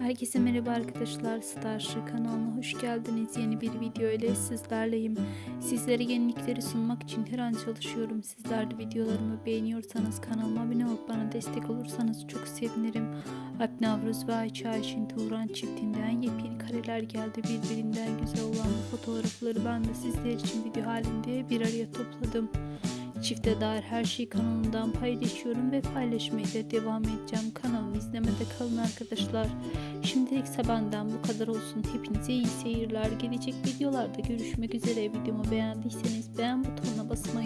Herkese merhaba arkadaşlar. Starship kanalına hoş geldiniz. Yeni bir video ile sizlerleyim. Sizlere yenilikleri sunmak için her an çalışıyorum. Sizler de videolarımı beğeniyorsanız kanalıma abone olup bana destek olursanız çok sevinirim. Alp Navruz ve Ayça Ayşin Tuğran çiftinden yepyeni kareler geldi. Birbirinden güzel olan bu fotoğrafları ben de sizler için video halinde bir araya topladım. Çifte dair her şeyi kanalımdan paylaşıyorum ve paylaşmaya da devam edeceğim. Kanalımı izlemede kalın arkadaşlar. Şimdilik benden bu kadar olsun. Hepinize iyi seyirler. Gelecek videolarda görüşmek üzere. Videomu beğendiyseniz beğen butonuna basmayı.